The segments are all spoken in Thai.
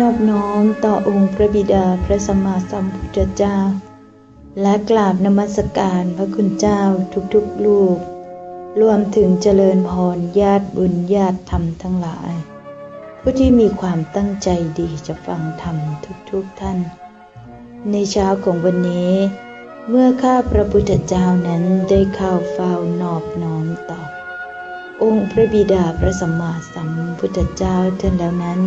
นอบน้อมต่อองค์พระบิดาพระสัมมาสัมพุทธเจ้า และกราบนมัสการพระคุณเจ้าทุกๆลูกรวมถึงเจริญพรญาติบุญญาติธรรมทั้งหลาย ผู้ที่มีความตั้งใจดีจะฟังธรรมทุกๆท่าน ในเช้าของวันนี้ เมื่อข้าพระพุทธเจ้านั้นได้เข้าเฝ้านอบน้อมต่อองค์พระบิดาพระสัมมาสัมพุทธเจ้าท่านแล้วนั้น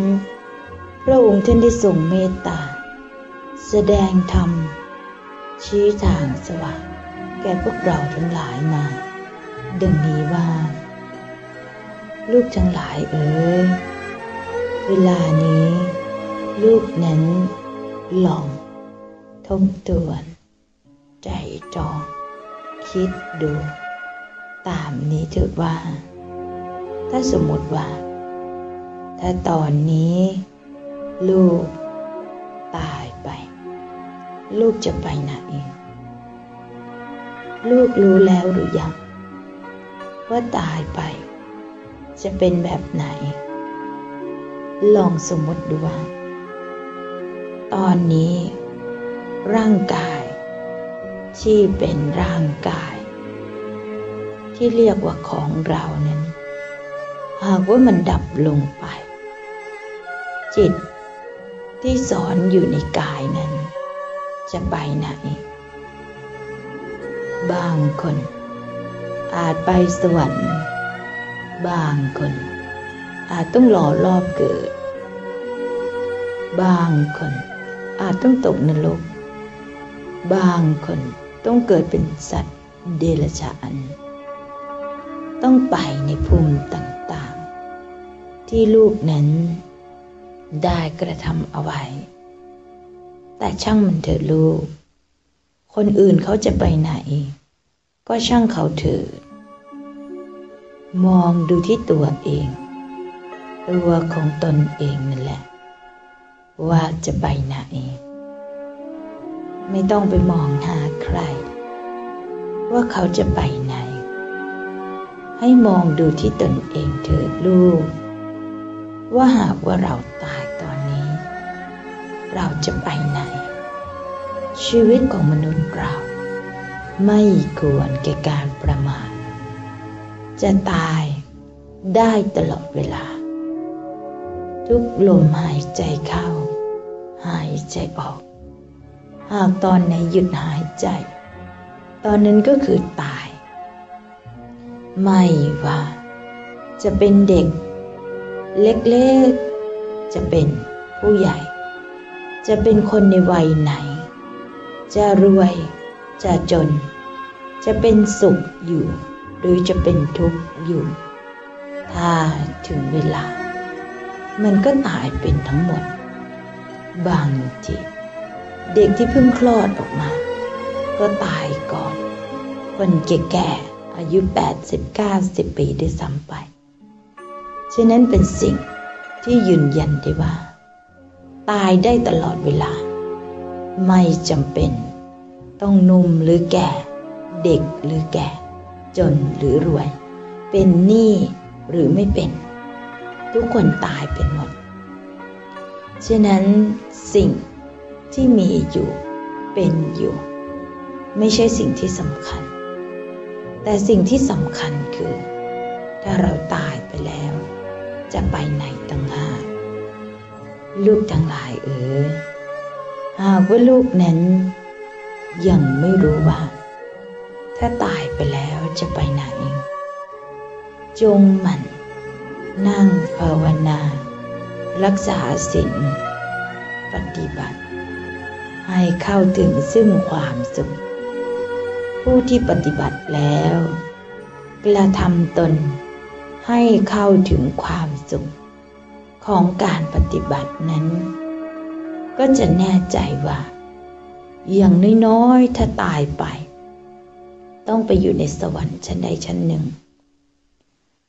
ระองค์ท่านได้ทรงเมตตา แสดงธรรม ชี้ทางสว่างแก่พวกเราทั้งหลายมา ดังนี้ว่า ลูกทั้งหลายเอ๋ยเวลานี้ ลูกนั้นลองทบทวน ใจจอง คิดดู ตามนี้เถิดว่า ถ้าสมมติว่า ถ้าตอนนี้ ลูก ตายไป ลูกจะไปไหน ลูกรู้แล้วหรือยัง ว่าตายไป จะเป็นแบบไหน ลองสมมติดูว่า ตอนนี้ ร่างกาย ที่เป็นร่างกาย ที่เรียกว่าของเรานั้น หากว่ามันดับลงไปจิต ที่สอนอยู่ในกายนั้น จะไปไหน บางคน อาจไปสวรรค์ บางคน อาจต้องหล่อรอบเกิด บางคน อาจต้องตกนรก บางคนต้องเกิดเป็นสัตว์เดรัจฉาน ต้องไปในภูมิต่างๆ ที่ลูกนั้น ได้กระทำเอาไว้ แต่ช่างมันเถอะลูก คนอื่นเขาจะไปไหน ก็ช่างเขาเถิดมองดูที่ตัวเอง ตัวของตนเองนั่นแหละ ว่าจะไปไหน ไม่ต้องไปมองหาใคร ว่าเขาจะไปไหน ให้มองดูที่ตนเองเถิดลูก ว่าหากว่าเราตาย เราจะไปไหน ชีวิตของมนุษย์เรา ไม่ควรแก่การประมาท จะตายได้ตลอดเวลา ทุกลมหายใจเข้า หายใจออก หากตอนไหนหยุดหายใจ ตอนนั้นก็คือตาย ไม่ว่าจะเป็นเด็ก เล็กๆ จะเป็นผู้ใหญ่ จะเป็นคนในวัยไหน จะรวย จะจน จะเป็นสุขอยู่ หรือจะเป็นทุกข์อยู่ ถ้าถึงเวลา มันก็ตายเป็นทั้งหมด บางทีเด็กที่เพิ่งคลอดออกมา ก็ตายก่อน คนแก่ๆอายุ 80-90 ปีได้ซ้ำไป ฉะนั้นเป็นสิ่งที่ยืนยันได้ว่า ตายได้ตลอดเวลา ไม่จำเป็น ต้องหนุ่มหรือแก่ เด็กหรือแก่ จนหรือรวย เป็นหนี้หรือไม่เป็น ทุกคนตายเป็นหมด ฉะนั้นสิ่งที่มีอยู่เป็นอยู่ ไม่ใช่สิ่งที่สำคัญ แต่สิ่งที่สำคัญคือ ถ้าเราตายไปแล้ว จะไปไหนต่างหาก ลูกทั้งหลายเอ๋ยหากว่าลูกนั้น ยังไม่รู้ว่า ถ้าตายไปแล้วจะไปไหน จงหมั่น นั่งภาวนา รักษาศีลปฏิบัติ ให้เข้าถึงซึ่งความสุข ผู้ที่ปฏิบัติแล้วกระทำตนให้เข้าถึงความสุข ของการปฏิบัตินั้น ก็จะแน่ใจว่า อย่างน้อยๆถ้าตายไป ต้องไปอยู่ในสวรรค์ชั้นใดชั้นหนึ่ง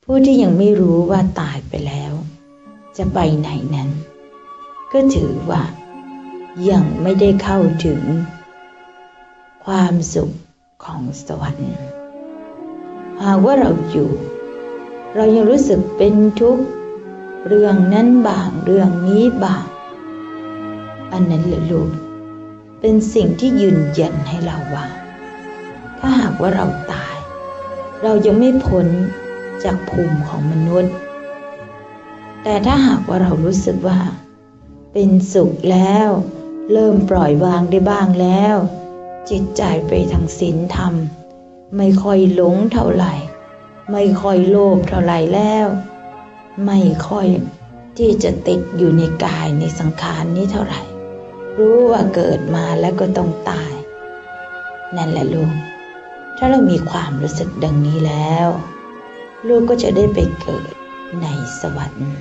ผู้ที่ยังไม่รู้ว่าตายไปแล้ว จะไปไหนนั้น ก็ถือว่า ยังไม่ได้เข้าถึง ความสุขของสวรรค์หากว่าเราอยู่ เรายังรู้สึกเป็นทุกข์ เรื่องนั้นบางเรื่องนี้บาง อันนั้นแหละลูกเป็นสิ่งที่ยืนยันให้เราว่า ถ้าหากว่าเราตาย เรายังไม่พ้นจากภูมิของมนุษย์ แต่ถ้าหากว่าเรารู้สึกว่า เป็นสุขแล้ว เริ่มปล่อยวางได้บ้างแล้ว จิตใจไปทางศีลธรรม ไม่ค่อยหลงเท่าไหร่ ไม่ค่อยโลภเท่าไหร่แล้ว ไม่ค่อยที่จะติดอยู่ในกายในสังขารนี้เท่าไหร่ รู้ว่าเกิดมาแล้วก็ต้องตาย นั่นแหละลูก ถ้าเรามีความรู้สึกดังนี้แล้ว ลูกก็จะได้ไปเกิดในสวรรค์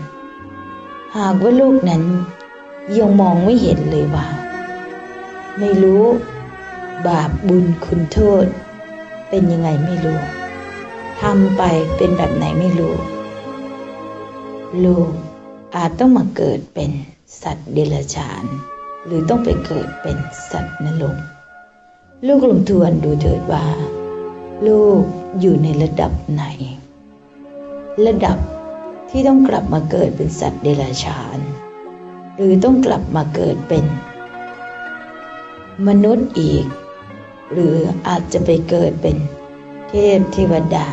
หากว่าลูกนั้นยังมองไม่เห็นเลยว่า ไม่รู้ บาปบุญคุณโทษ เป็นยังไงไม่รู้ทำไปเป็นแบบไหนไม่รู้ ลูกอาจต้องมาเกิดเป็นสัตว์เดรัจฉาน หรือต้องไปเกิดเป็นสัตว์นรกลูกลงทวนดูเถิดว่า ลูกอยู่ในระดับไหน ระดับที่ต้องกลับมาเกิดเป็นสัตว์เดรัจฉาน หรือต้องกลับมาเกิดเป็น มนุษย์อีก หรืออาจจะไปเกิดเป็น เทพเทวดา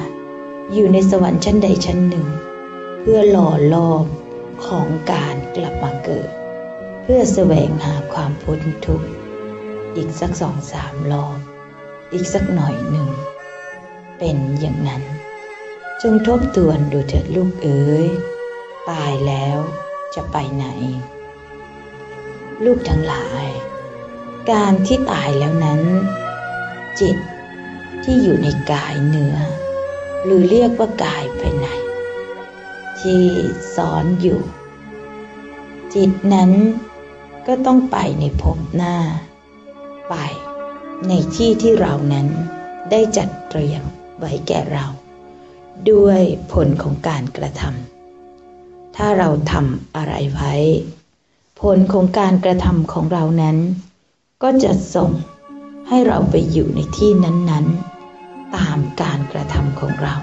อยู่ในสวรรค์ชั้นใดชั้นหนึ่ง พื่อหล่อลอมของการกลับมาเกิด เพื่อแสวงหาความพ้นทุกข์อีกสักสองสามรอบ อีกสักหน่อยหนึ่ง เป็นอย่างนั้น จงทบทวนดูเถิดลูกเอ๋ยตายแล้วจะไปไหน ลูกทั้งหลาย การที่ตายแล้วนั้น จิตที่อยู่ในกายเนื้อ หรือเรียกว่ากายภายใน ที่สอนอยู่ จิตนั้นก็ต้องไปในภพหน้า ไป ในที่ที่เรานั้นได้จัดเตรียมไว้แก่เรา ด้วยผลของการกระทำถ้าเราทำอะไรไว้ ผลของการกระทำของเรานั้น ก็จะส่งให้เราไปอยู่ในที่นั้นๆ ตามการกระทำของเรา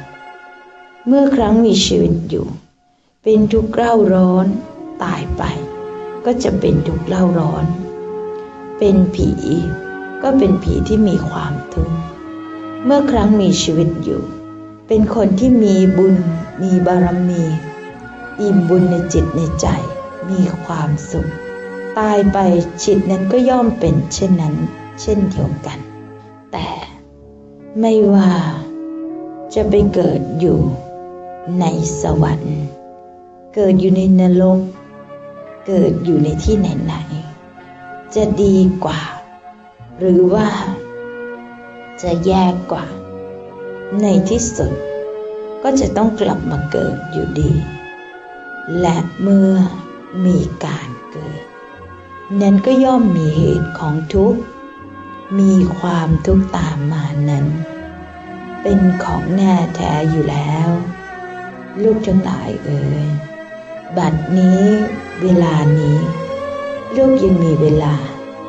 เมื่อครั้งมีชีวิตอยู่ เป็นทุกข์เร่าร้อน ตายไป ก็จะเป็นทุกข์เล่าร้อน เป็นผีก็เป็นผีที่มีความทุกข์เมื่อครั้งมีชีวิตอยู่ เป็นคนที่มีบุญ มีบารมี อิ่มบุญในจิตในใจ มีความสุข ตายไปจิตนั้นก็ย่อมเป็นเช่นนั้น เช่นเดียวกัน แต่ไม่ว่าจะไปเกิดอยู่ในสวรรค์ เกิดอยู่ในนรก เกิดอยู่ในที่ไหนๆ จะดีกว่า หรือว่า จะแย่กว่า ในที่สุด ก็จะต้องกลับมาเกิดอยู่ดี และเมื่อมีการเกิด นั้นก็ย่อมมีเหตุของทุกข์ มีความทุกข์ตามมานั้น เป็นของแน่แท้อยู่แล้ว ลูกทั้งหลายเอ่ย บัดนี้เวลานี้ ลูกยังมีเวลา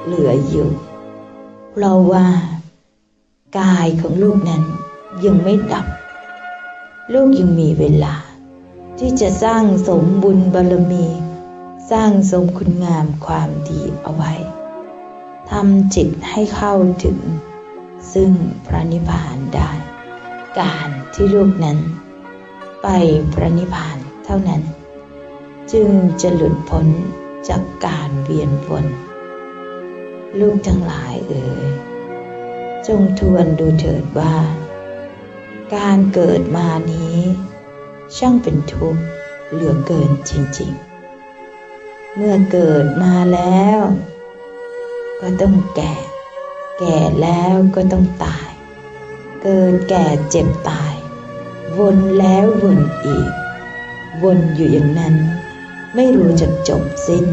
เหลืออยู่ เพราะว่า กายของลูกนั้นยังไม่ดับ ลูกยังมีเวลา ที่จะสร้างสมบุญบารมี สร้างสมคุณงามความดีเอาไว้ทำจิตให้เข้าถึง ซึ่งพระนิพพานได้ การที่ลูกนั้น ไปพระนิพพานเท่านั้น จึงจะหลุดพ้นจากการเวียนวนลูกทั้งหลายเอ๋ยจงทวนดูเถิดว่า การเกิดมานี้ ช่างเป็นทุกข์เหลือเกินจริงๆ เมื่อเกิดมาแล้ว ก็ต้องแก่ แก่แล้วก็ต้องตาย เกิดแก่เจ็บตาย วนแล้ววนอีก วนอยู่อย่างนั้น ไม่รู้จะจบสิ้น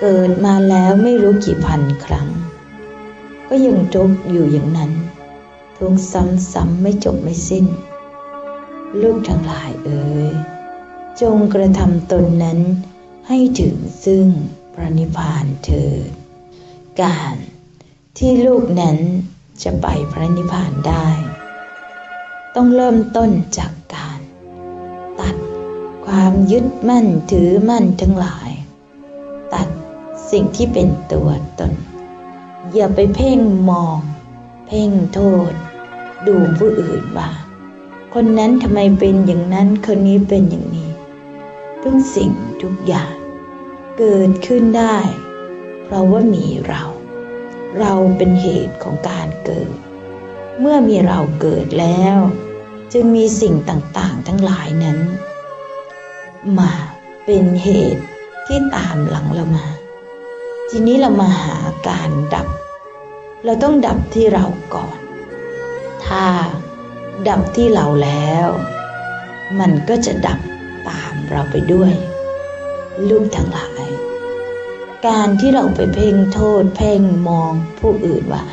เกิดมาแล้วไม่รู้กี่พันครั้ง ก็ยังทุกข์อยู่อย่างนั้น ทุกข์ซ้ำๆไม่จบไม่สิ้น ลูกทั้งหลายเอ๋ยจงกระทำตนนั้นให้ถึงซึ่งพระนิพพานเถิดการที่ลูกนั้นจะไปพระนิพพานได้ ต้องเริ่มต้นจากการตัด ความยึดมั่นถือมั่นทั้งหลาย ตัดสิ่งที่เป็นตัวตน อย่าไปเพ่งมอง เพ่งโทษ ดูผู้อื่นว่า คนนั้นทำไมเป็นอย่างนั้นคนนี้เป็นอย่างนี้ ทุกสิ่งทุกอย่าง เกิดขึ้นได้ เพราะว่ามีเรา เราเป็นเหตุของการเกิด เมื่อมีเราเกิดแล้ว จึงมีสิ่งต่างๆ ทั้งหลายนั้น มาเป็นเหตุที่ตามหลังเรามา ทีนี้เรามาหาการดับ เราต้องดับที่เราก่อน ถ้าดับที่เราแล้ว มันก็จะดับตามเราไปด้วย ลูกทั้งหลาย การที่เราไปเพ่งโทษเพ่งมองผู้อื่นว่า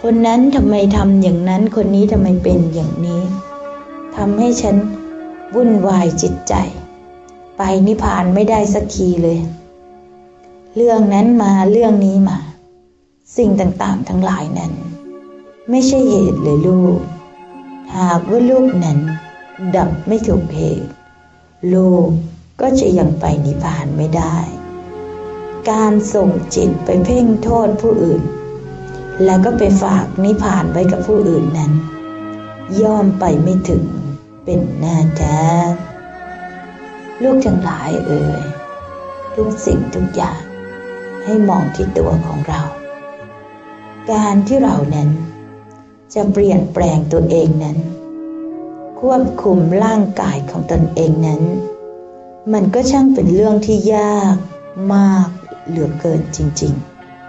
คนนั้นทำไมทำอย่างนั้น คนนี้ทำไมเป็นอย่างนี้ทำให้ฉันวุ่นวายจิตใจ ไปนิพพานไม่ได้สักทีเลย เรื่องนั้นมาเรื่องนี้มา สิ่งต่างๆ ทั้งหลายนั้น ไม่ใช่เหตุเลยลูก หากว่าลูกนั้น ดับไม่ถูกเหตุ ลูกก็จะยังไปนิพพานไม่ได้ การส่งจิตไปเพ่งโทษผู้อื่น แล้วก็ไปฝากนิพพานไว้กับผู้อื่นนั้น ย่อมไปไม่ถึงเป็นแน่แท้ ลูกทั้งหลายเอ่ยทุกสิ่งทุกอย่างให้มองที่ตัวของเรา การที่เรานั้น จะเปลี่ยนแปลงตัวเองนั้น ควบคุมร่างกายของตนเองนั้น มันก็ช่างเป็นเรื่องที่ยากมากเหลือเกินจริง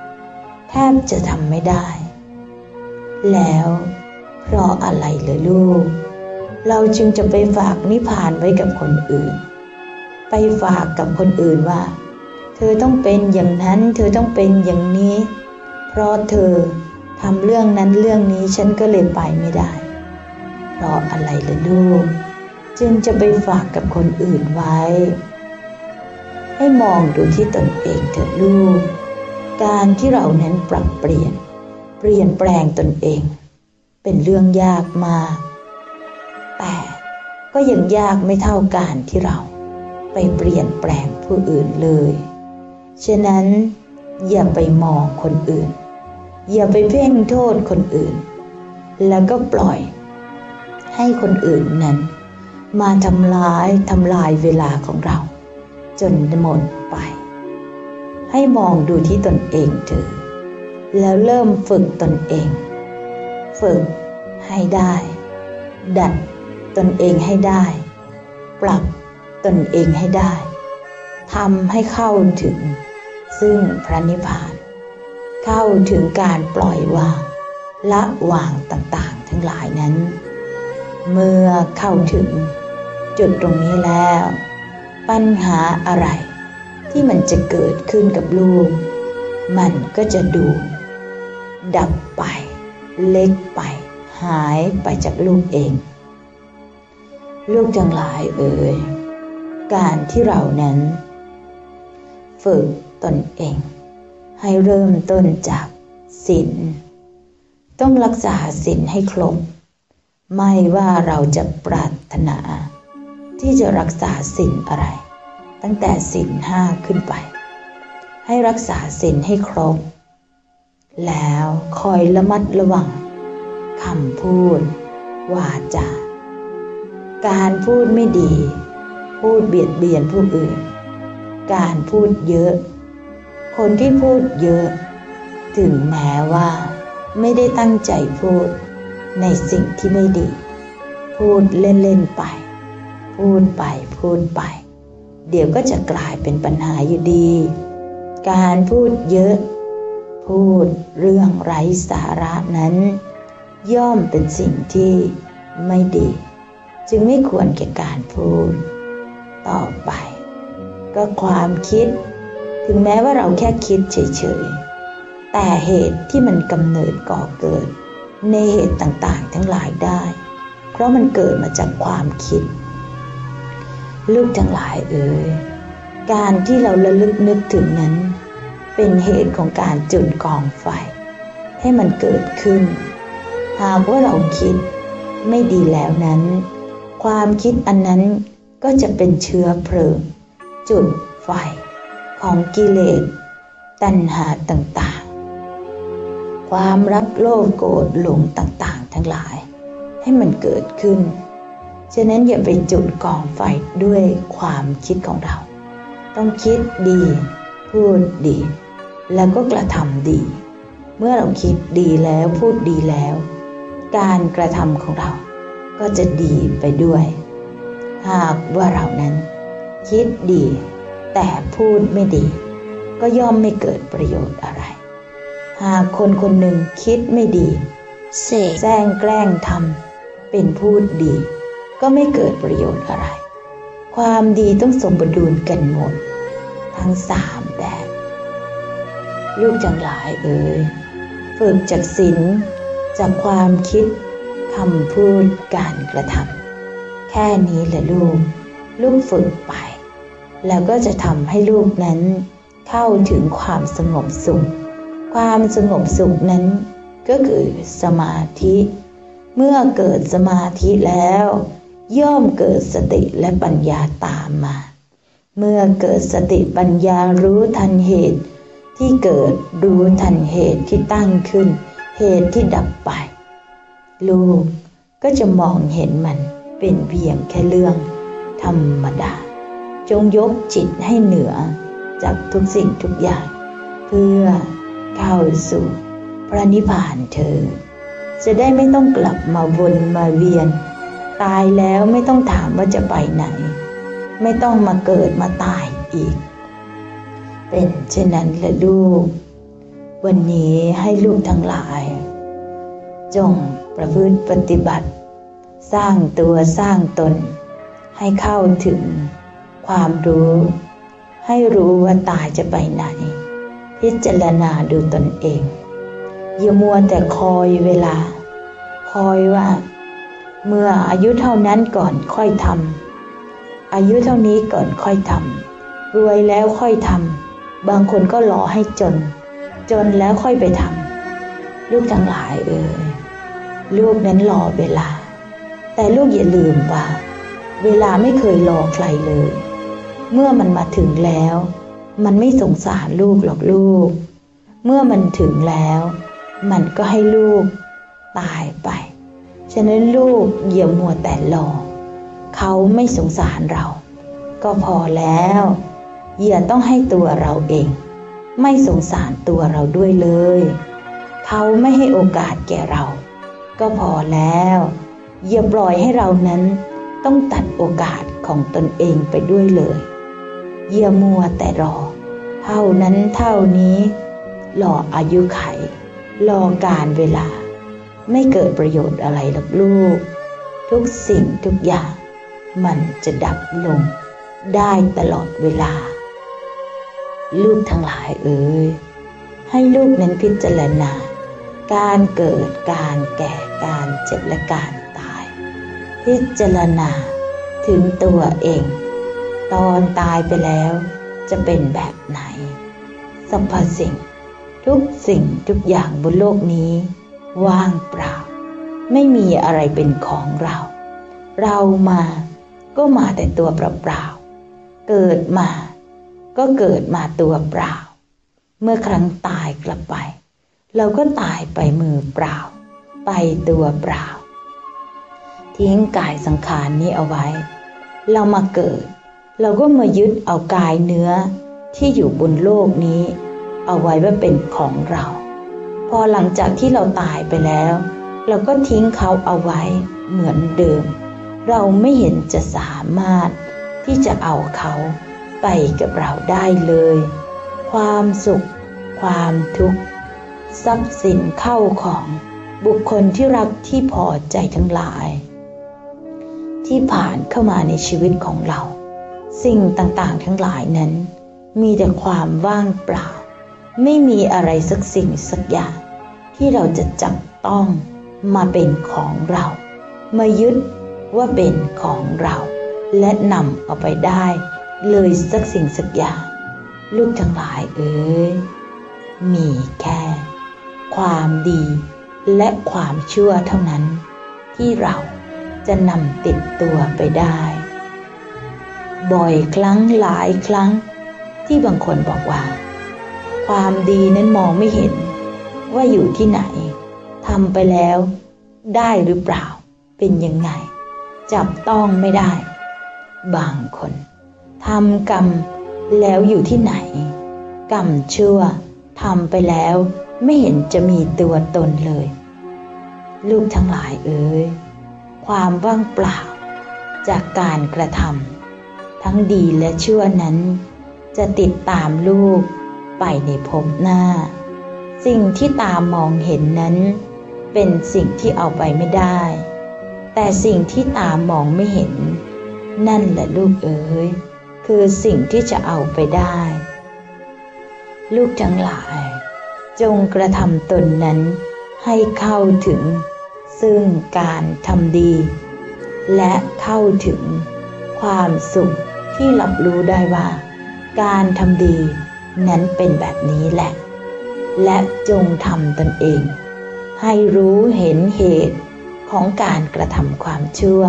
ๆ แทบจะทำไม่ได้ แล้วเพราะอะไรเลยลูก เราจึงจะไปฝากนิพพานไว้กับคนอื่น ไปฝากกับคนอื่นว่า เธอต้องเป็นอย่างนั้น เธอต้องเป็นอย่างนี้ เพราะเธอทำเรื่องนั้นเรื่องนี้ฉันก็เลยไปไม่ได้ เพราะอะไรเลยลูก จึงจะไปฝากกับคนอื่นไว้ ให้มองดูที่ตนเองเถิดลูก การที่เรานั้นปรับเปลี่ยน เปลี่ยนแปลงตนเอง เป็นเรื่องยากมาก แต่ก็ยังยากไม่เท่าการที่เรา ไปเปลี่ยนแปลงผู้อื่นเลย ฉะนั้นอย่าไปมองคนอื่น อย่าไปเพ่งโทษคนอื่น แล้วก็ปล่อย ให้คนอื่นนั้น มาทำลายทำลายเวลาของเรา จนหมดไป ให้มองดูที่ตนเองเถอะแล้วเริ่มฝึกตนเอง ฝึกให้ได้ ดัดตนเองให้ได้ ปรับ ตนเองให้ได้ทำให้เข้าถึง ซึ่งพระนิพพาน เข้าถึงการปล่อยวาง ละวางต่างๆ ทั้งหลายนั้น เมื่อเข้าถึง จุดตรงนี้แล้ว ปัญหาอะไร ที่มันจะเกิดขึ้นกับลูก มันก็จะดู ดับไป เล็กไป หายไปจากลูกเอง ลูกทั้งหลายเอ่ย การที่เรานั้น ฝึกตนเอง ให้เริ่มต้นจากศีลต้องรักษาศีลให้ครบไม่ว่าเราจะปรารถนา ที่จะรักษาศีลอะไร ตั้งแต่ศีลห้าขึ้นไป ให้รักษาศีลให้ครบ แล้วคอยระมัดระวังคำพูด วาจา การพูดไม่ดี พูดเบียดเบียนผู้อื่น การพูดเยอะ คนที่พูดเยอะ ถึงแม้ว่า ไม่ได้ตั้งใจพูดในสิ่งที่ไม่ดี พูดเล่น ๆ ไป พูดไปพูดไป เดี๋ยวก็จะกลายเป็นปัญหาอยู่ดี การพูดเยอะ พูดเรื่องไร้สาระนั้น ย่อมเป็นสิ่งที่ไม่ดี จึงไม่ควรแก่การพูด ต่อไป ก็ความคิด ถึงแม้ว่าเราแค่คิดเฉยๆ แต่เหตุที่มันกำเนิดก่อเกิด ในเหตุต่างๆ ทั้งหลายได้ เพราะมันเกิดมาจากความคิด ลูกทั้งหลายเอ่ยการที่เราระลึกนึกถึงนั้น เป็นเหตุของการจุดกองไฟ ให้มันเกิดขึ้น หากว่าเราคิดไม่ดีแล้วนั้น ความคิดอันนั้น ก็จะเป็นเชื้อเพลิง จุดไฟของกิเลสตัณหาต่างๆ ความรักโลภโกรธหลงต่างๆ ทั้งหลาย ให้มันเกิดขึ้น ฉะนั้นอย่าไปจุดกองไฟด้วยความคิดของเรา ต้องคิดดี พูดดี แล้วก็กระทำดี เมื่อเราคิดดีแล้วพูดดีแล้ว การกระทำของเราก็จะดีไปด้วย หากว่าเรานั้น คิดดี แต่พูดไม่ดี ก็ย่อมไม่เกิดประโยชน์อะไร หากคนคนหนึ่งคิดไม่ดี เสกแซงแกล้งทำเป็นพูดดี ก็ไม่เกิดประโยชน์อะไร ความดีต้องสมบูรณ์กันหมด ทั้งสามแบบลูกจังหลายเอ่ยฝึกจากศีลจากความคิดคำพูดการกระทำ แค่นี้แหละลูก ลูกฝึกไป แล้วก็จะทำให้ลูกนั้น เข้าถึงความสงบสุข ความสงบสุขนั้น ก็คือสมาธิ เมื่อเกิดสมาธิแล้ว ย่อมเกิดสติและปัญญาตามมา เมื่อเกิดสติปัญญารู้ทันเหตุ ที่เกิดรู้ทันเหตุที่ตั้งขึ้น เหตุที่ดับไป ลูกก็จะมองเห็นมัน เป็นเพียงแค่เรื่องธรรมดา จงยกจิตให้เหนือจากทุกสิ่งทุกอย่าง เพื่อเข้าสู่พระนิพพานเธอ จะได้ไม่ต้องกลับมาวนมาเวียน ตายแล้วไม่ต้องถามว่าจะไปไหน ไม่ต้องมาเกิดมาตายอีก เป็นเช่นนั้นละลูก วันนี้ให้ลูกทั้งหลาย จงประพฤติปฏิบัติ สร้างตัวสร้างตน ให้เข้าถึงความรู้ ให้รู้ว่าตายจะไปไหน พิจารณาดูตนเอง อย่ามัวแต่คอยเวลา คอยว่า เมื่ออายุเท่านั้นก่อนค่อยทำอายุเท่านี้ก่อนค่อยทำรวยแล้วค่อยทำบางคนก็รอให้จน จนแล้วค่อยไปทำลูกทั้งหลายเอ่ยลูกนั้นรอเวลา แต่ลูกอย่าลืมว่า เวลาไม่เคยรอใครเลย เมื่อมันมาถึงแล้ว มันไม่สงสารลูกหรอกลูก เมื่อมันถึงแล้ว มันก็ให้ลูกตายไป ฉะนั้นลูกอย่ามัวแต่รอเขาไม่สงสารเรา ก็พอแล้วอย่าต้องให้ตัวเราเอง ไม่สงสารตัวเราด้วยเลย เขาไม่ให้โอกาสแก่เรา ก็พอแล้ว อย่าปล่อยให้เรานั้นต้องตัดโอกาสของตนเองไปด้วยเลยอย่ามัวแต่รอ เท่านั้นเท่านี้รออายุไขรอการเวลา ไม่เกิดประโยชน์อะไรหรอกลูก ทุกสิ่งทุกอย่าง มันจะดับลงได้ตลอดเวลา ลูกทั้งหลายเอ่ยให้ลูกนั้นพิจารณา การเกิดการแก่การเจ็บและการ พิจารณา ถึงตัวเอง ตอนตายไปแล้วจะเป็นแบบไหนสรรพสิ่ง ทุกสิ่งทุกอย่างบนโลกนี้ ว่างเปล่า ไม่มีอะไรเป็นของเรา เรามาก็มาแต่ตัวเปล่าๆเกิดมา ก็เกิดมาตัวเปล่า เมื่อครั้งตายกลับไป เราก็ตายไปมือเปล่า ไปตัวเปล่า ทิ้งกายสังขารนี้เอาไว้ เรามาเกิด เราก็มายึดเอากายเนื้อที่อยู่บนโลกนี้ เอาไว้ว่าเป็นของเรา พอหลังจากที่เราตายไปแล้ว เราก็ทิ้งเขาเอาไว้เหมือนเดิม เราไม่เห็นจะสามารถที่จะเอาเขาไปกับเราได้เลย ความสุข ความทุกข์ ทรัพย์สินเข้าของบุคคลที่รักที่พอใจทั้งหลาย ที่ผ่านเข้ามาในชีวิตของเรา สิ่งต่างๆ ทั้งหลายนั้น มีแต่ความว่างเปล่า ไม่มีอะไรสักสิ่งสักอย่าง ที่เราจะจับต้องมาเป็นของเรา มายึดว่าเป็นของเรา และนำเอาไปได้ เลยสักสิ่งสักอย่าง ลูกทั้งหลายเอ๋ยมีแค่ ความดีและความเชื่อเท่านั้น ที่เรา จะนำติดตัวไปได้ บ่อยครั้งหลายครั้งที่บางคนบอกว่า ความดีนั้นมองไม่เห็น ว่าอยู่ที่ไหนทำไปแล้วได้หรือเปล่าเป็นยังไง จับต้องไม่ได้ บางคนทำกรรมแล้วอยู่ที่ไหน กรรมชั่วทำไปแล้วไม่เห็นจะมีตัวตนเลย ลูกทั้งหลายเอ๋ย ความว่างเปล่า จากการกระทำทั้งดีและชั่วนั้น จะติดตามลูกไปในภพหน้า สิ่งที่ตามมองเห็นนั้น เป็นสิ่งที่เอาไปไม่ได้ แต่สิ่งที่ตามมองไม่เห็น นั่นแหละลูกเอ๋ยคือสิ่งที่จะเอาไปได้ ลูกทั้งหลาย จงกระทำตนนั้นให้เข้าถึง ซึ่งการทำดี และเข้าถึงความสุขที่รับรู้ได้ว่า การทำดีนั้นเป็นแบบนี้แหละ และจงทำตนเอง ให้รู้เห็นเหตุของการกระทำความชั่ว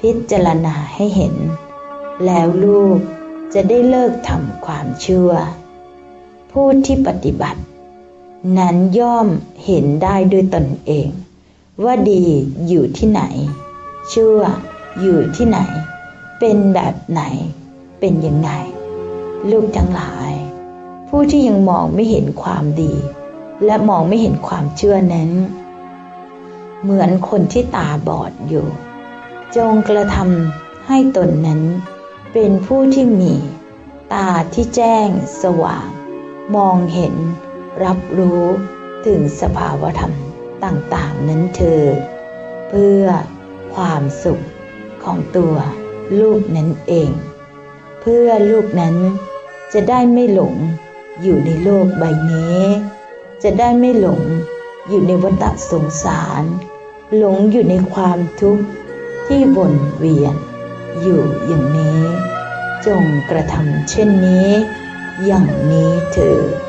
พิจารณาให้เห็น แล้วลูกจะได้เลิกทำความชั่ว ผู้ที่ปฏิบัติ นั้นย่อมเห็นได้ด้วยตนเอง ว่าดีอยู่ที่ไหน ชั่วอยู่ที่ไหน เป็นแบบไหน เป็นยังไง ลูกทั้งหลาย ผู้ที่ยังมองไม่เห็นความดี และมองไม่เห็นความเชื่อนั้น เหมือนคนที่ตาบอดอยู่ จงกระทำให้ตนนั้น เป็นผู้ที่มี ตาที่แจ้งสว่าง มองเห็น รับรู้ถึงสภาวธรรม ต่างๆ นั้นเธอเพื่อความสุขของตัวลูกนั้นเอง เพื่อลูกนั้นจะได้ไม่หลงอยู่ในโลกใบนี้ จะได้ไม่หลงอยู่ในวัฏสงสาร หลงอยู่ในความทุกข์ที่วนเวียน อยู่อย่างนี้ จงกระทำเช่นนี้ อย่างนี้เถิด